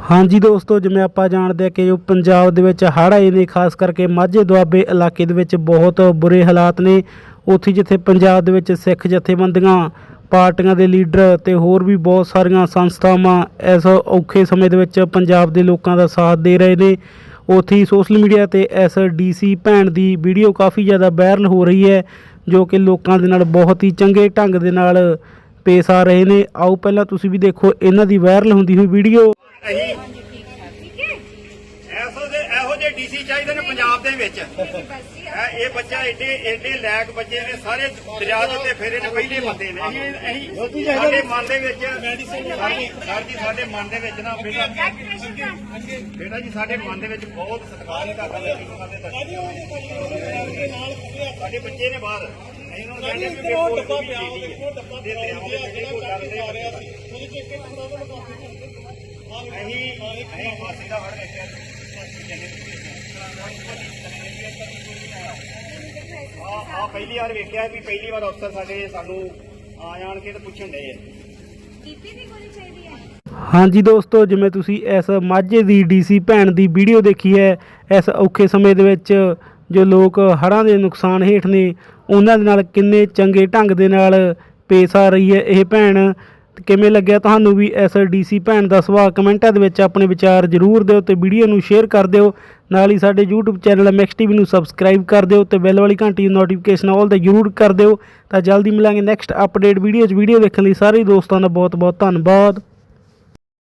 ਹਾਂਜੀ ਦੋਸਤੋ, ਜਿਵੇਂ ਆਪਾਂ ਜਾਣਦੇ ਹਾਂ ਕਿ ਜੋ ਪੰਜਾਬ ਦੇ ਵਿੱਚ ਹੜ੍ਹ ਆਏ ਨੇ, ਖਾਸ ਕਰਕੇ ਮਾਝੇ ਦੁਆਬੇ ਇਲਾਕੇ ਦੇ ਵਿੱਚ ਬਹੁਤ ਬੁਰੇ ਹਾਲਾਤ ਨੇ। ਉੱਥੇ ਜਿੱਥੇ ਪੰਜਾਬ ਦੇ ਵਿੱਚ ਸਿੱਖ ਜਥੇਬੰਦੀਆਂ, ਪਾਰਟੀਆਂ ਦੇ ਲੀਡਰ ਤੇ ਹੋਰ ਵੀ ਬਹੁਤ ਸਾਰੀਆਂ ਸੰਸਥਾਵਾਂ ਇਸ ਔਖੇ ਸਮੇਂ ਦੇ ਵਿੱਚ ਪੰਜਾਬ ਦੇ ਲੋਕਾਂ ਦਾ ਸਾਥ ਦੇ ਰਹੇ ਨੇ। ਉੱਥੇ ਹੀ ਸੋਸ਼ਲ ਮੀਡੀਆ ਤੇ ਇਸ ਡੀਸੀ ਭੈਣ ਦੀ ਵੀਡੀਓ ਕਾਫੀ ਜ਼ਿਆਦਾ ਵਾਇਰਲ ਹੋ ਰਹੀ ਹੈ, ਜੋ ਕਿ ਲੋਕਾਂ ਦੇ ਨਾਲ ਬਹੁਤ ਹੀ ਚੰਗੇ ਢੰਗ ਦੇ ਨਾਲ ਪੇਸ਼ ਆ ਰਹੇ ਨੇ। ਆਓ, ਪਹਿਲਾਂ ਤੁਸੀਂ ਵੀ ਦੇਖੋ, ਇਹਨਾਂ ਦੀ ਵਾਇਰਲ ਹੁੰਦੀ ਹੋਈ ਵੀਡੀਓ। ਅਸੀਂ ਐਸੋ ਦੇ ਇਹੋ ਜਿਹੇ ਡੀਸੀ ਚਾਹੀਦੇ ਨੇ ਪੰਜਾਬ ਦੇ ਵਿੱਚ। ਇਹ- ਇਹ ਬੱਚਾ ਏਡੇ ਏਡੇ ਲੈਕ ਬੱਚੇ ਨੇ ਸਾਰੇ ਦਰਿਆ ਦੇ ਉੱਤੇ ਫੇਰੇ ਨੇ ਪਹਿਲੇ ਬੰਦੇ ਨੇ। ਅਸੀਂ ਅਸੀਂ ਸਾਡੇ ਮਨ ਦੇ ਵਿੱਚ ਸਾਡੀ ਸਰ ਜੀ ਸਾਡੇ ਮਨ ਦੇ ਵਿੱਚ ਨਾ ਬੇਟਾ ਬੇਟਾ ਜੀ ਸਾਡੇ ਮਨ ਦੇ ਵਿੱਚ ਬਹੁਤ ਸਤਿਕਾਰ ਹੈ ਤੁਹਾਡਾ ਸਾਡੇ ਬੱਚੇ ਨੇ ਬਾਹਰ। ਉਹਨਾਂ ਨੂੰ ਕਹਿੰਦੇ ਵੀ ਦੇਖੋ ਡੱਬਾ ਪਿਆ ਦੇਖੋ ਡੱਬਾ ਦੇ ਦਰਿਆਵਾਂ ਦੇ ਕੰਢੇ ਕੋਲ ਚੱਲਦੇ ਆ ਰਿਹਾ ਸੀ। ਅਸੀਂ ਅਸੀਂ ਫਾਸੀ ਦਾ ਹੜ ਵੇਖਿਆ ਆ ਆ ਪਹਿਲੀ ਵਾਰ ਵੇਖਿਆ ਵੀ ਪਹਿਲੀ ਵਾਰ ਅਫਸਰ ਸਾਡੇ ਸਾਨੂੰ ਆ ਜਾਣ ਕੇ ਤੇ ਪੁੱਛਣ ਡਏ ਆ। ਟੀਪੀ ਦੀ ਗੋਲੀ ਚਾਹੀਦੀ ਹੈ? ਹਾਂਜੀ ਦੋਸਤੋ ਜਿਵੇਂ ਤੁਸੀਂ ਇਸ ਮਾਝੇ ਦੀ ਡੀਸੀ ਭੈਣ ਦੀ ਵੀਡੀਓ ਦੇਖੀ ਹੈ ਇਸ ਔਖੇ ਸਮੇਂ ਦੇ ਵਿੱਚ ਜੋ ਲੋਕ ਹੜ੍ਹਾਂ ਦੇ ਨੁਕਸਾਨ ਹੇਠ ਨੇ ਉਹਨਾਂ ਦੇ ਨਾਲ ਕਿੰਨੇ ਚੰਗੇ ਢੰਗ ਦੇ ਨਾਲ ਪੇਸ਼ ਆ ਰਹੀ ਹੈ ਇਹ ਭੈਣ। ਕਿਵੇਂ ਲੱਗਿਆ ਤੁਹਾਨੂੰ ਵੀ ਇਸ ਡੀਸੀ ਭੈਣ ਦਾ ਸੁਭਾਅ? ਕਮੈਂਟਾਂ ਦੇ ਵਿੱਚ ਆਪਣੇ ਵਿਚਾਰ ਜ਼ਰੂਰ ਦਿਓ ਤੇ ਵੀਡੀਓ ਨੂੰ ਸ਼ੇਅਰ ਕਰ ਦਿਓ। ਨਾਲ ਹੀ ਸਾਡੇ YouTube ਚੈਨਲ ਐਮਐਕਸ ਟੀਵੀ ਨੂੰ ਸਬਸਕ੍ਰਾਈਬ ਕਰ ਦਿਓ ਤੇ ਬੈਲ ਵਾਲੀ ਘੰਟੀ ਦੀ ਨੋਟੀਫਿਕੇਸ਼ਨ ਆਲ ਦਾ ਜ਼ਰੂਰ ਕਰ ਦਿਓ। ਤਾਂ ਜਲਦੀ ਮਿਲਾਂਗੇ ਨੈਕਸਟ ਅਪਡੇਟ ਵੀਡੀਓ 'ਚ। ਵੀਡੀਓ ਦੇਖਣ ਲਈ ਸਾਰੇ ਦੋਸਤਾਂ ਦਾ ਬਹੁਤ ਬਹੁਤ ਧੰਨਵਾਦ।